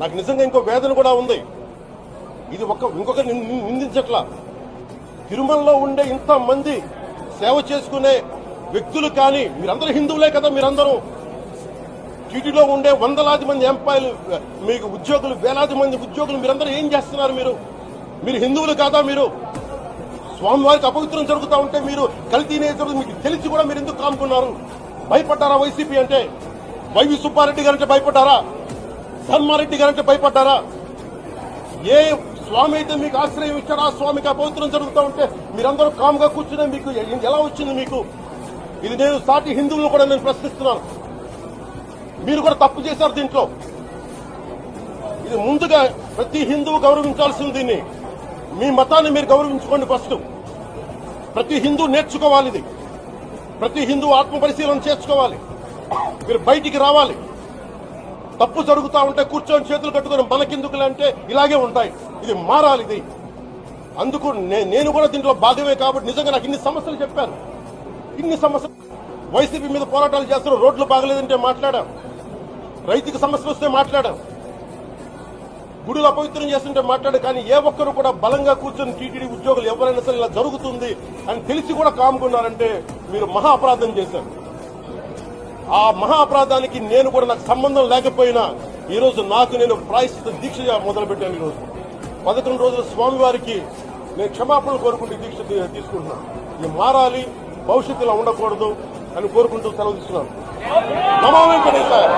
నాకు నిజంగా ఇంకో వేదన కూడా ఉంది. ఇది ఒక ఇంకొక నిందించట్లా. తిరుమలలో ఉండే ఇంత మంది సేవ చేసుకునే వ్యక్తులు కానీ మీరందరూ హిందువులే కదా మీరందరూ. టీటీలో ఉండే వందలాది మంది ఎంపాయలు మీకు ఉద్యోగులు వేలాది మంది ఉద్యోగులు మీరందరూ ఏం చేస్తున్నారు మీరు? మీరు హిందువులు కాదా మీరు? స్వామివారికి అపవిత్రం జరుగుతూ ఉంటే మీరు కల్తీ జరుగుతుంది మీకు తెలిసి కూడా మీరు ఎందుకు కాముకున్నారు భయపడ్డారా వైసీపీ అంటే? వైవి సుబ్బారెడ్డి గారంటే భయపడ్డారా? ధర్మారెడ్డి గారంటే భయపడ్డారా? ఏ స్వామి అయితే మీకు ఆశ్రయం ఇచ్చాడో ఆ స్వామికి అపవిత్రం జరుగుతూ ఉంటే మీరందరూ కామ్గా కూర్చునే మీకు ఎలా వచ్చింది మీకు? ఇది నేను సాటి హిందువులను కూడా నేను ప్రశ్నిస్తున్నాను. మీరు కూడా తప్పు చేశారు దీంట్లో. ఇది ముందుగా ప్రతి హిందువు గౌరవించాల్సింది దీన్ని. మీ మతాన్ని మీరు గౌరవించుకోండి ఫస్ట్. ప్రతి హిందూ నేర్చుకోవాలి ఇది. ప్రతి హిందూ ఆత్మ పరిశీలన చేసుకోవాలి. మీరు బయటికి రావాలి. తప్పు జరుగుతా ఉంటే కూర్చొని చేతులు కట్టుకొని మనకెందుకులే అంటే ఇలాగే ఉంటాయి. ఇది మారాలి ఇది. అందుకు నే- నేను కూడా దీంట్లో భాగమే కాబట్టి నిజంగా నాకు ఇన్ని సమస్యలు చెప్పారు. ఇన్ని సమస్యలు వైసీపీ మీద పోరాటాలు చేస్తారు రోడ్లు బాగలేదంటే మాట్లాడాం. రైతుకి సమస్యలు వస్తే మాట్లాడాం. గుడులు అపవిత్రం చేస్తుంటే మాట్లాడు కానీ ఏ ఒక్కరు కూడా బలంగా కూర్చొని టీటీడీ ఉద్యోగులు ఎవరైనా సరే ఇలా జరుగుతుంది అని తెలిసి కూడా కాముకున్నారంటే మీరు మహా అపరాధం చేశారు. ఆ మహా నేను కూడా నాకు సంబంధం లేకపోయినా ఈరోజు నాకు నేను ప్రాయశ్చిత దీక్ష మొదలుపెట్టాను ఈ రోజు. పదకొండు రోజుల స్వామివారికి నేను క్షమాపణ కోరుకుంటూ దీక్ష తీసుకుంటున్నాను ఇది మారాలి భవిష్యత్తులో ఉండకూడదు అని కోరుకుంటూ సెలవు తీసుకున్నాను. నమో వెంకటేశ్వర